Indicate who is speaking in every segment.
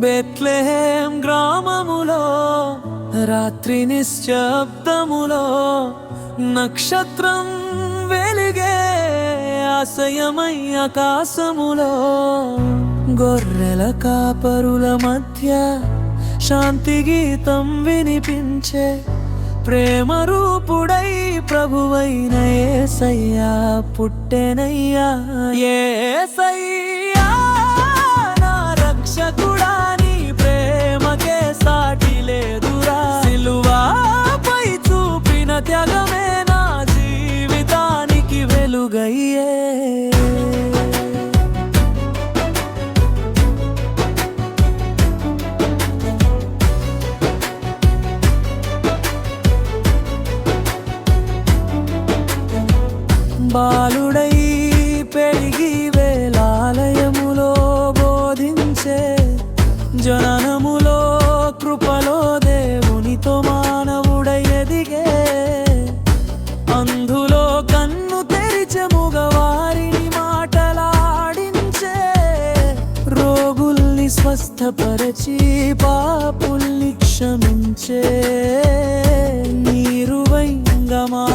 Speaker 1: Bethlehem గ్రామములో రాత్రి నిశ్శబ్దములో నక్షత్రం వెలిగే ఆశయమై ఆకాశములో. గొర్రెల కాపరుల మధ్య శాంతి గీతం వినిపించే ప్రేమ రూపుడై ప్రభువైన ఏసయ్యా పుట్టెనయ్యా ఏసయ్యా. బాలుడై పెరిగి వేలాలయములో బోధించే జననములో కృపలో దేవునితో మానవుడై ఎదిగే అందులో కన్ను తెరిచే మగవారిని మాటలాడించే రోగుల్ని స్వస్థపరచి పాపుల్ని క్షమించే నీరువైంగా మారే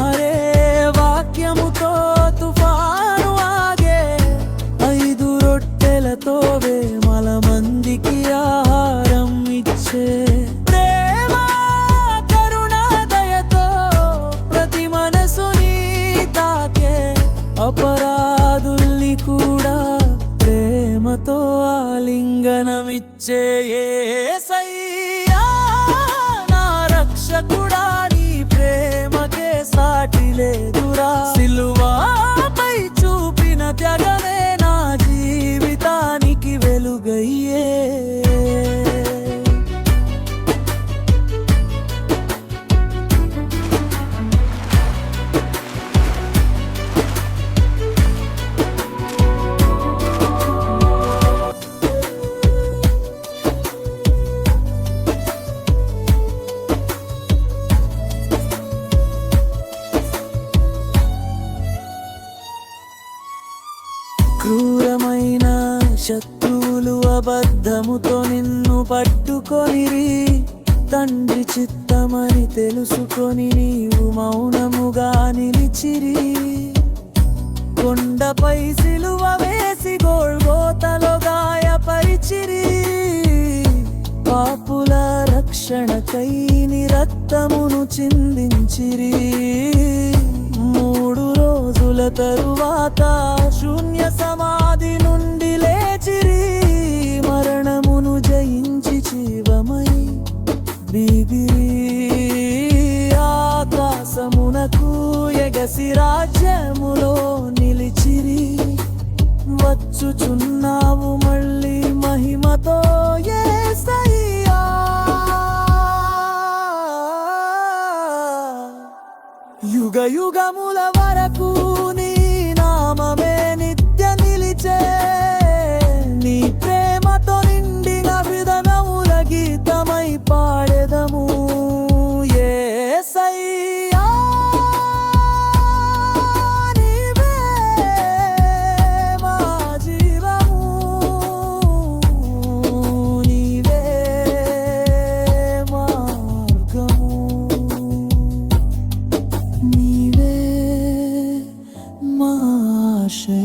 Speaker 1: ప్రేమతో ఆలింగనమిచ్చే యేసయ్యా నా రక్షకుడా నీ ప్రేమకే సాటి లేదురా. సిలువాపై క్రూరమైన శత్రువులు అబద్ధముతో నిన్ను పట్టుకొనిరి. తండ్రి చిత్తమని తెలుసుకొని నీవు మౌనముగా నిలిచిరి. కొండపై సిలువ వేసి గోల్గోతలో గాయపరిచిరి. పాపుల రక్షణకై నీ రక్తమును చిందించిరి. రోజుల తరువాత శూన్య సమాధి నుండి లేచిరి. మరణమును జయించి జీవమై బీది ఆకాశమునకు ఎగసి రాజ్యములో నిలిచిరి. వచ్చుచున్నావు మళ్ళీ యుగ యుగముల వరకు నీ నామే 是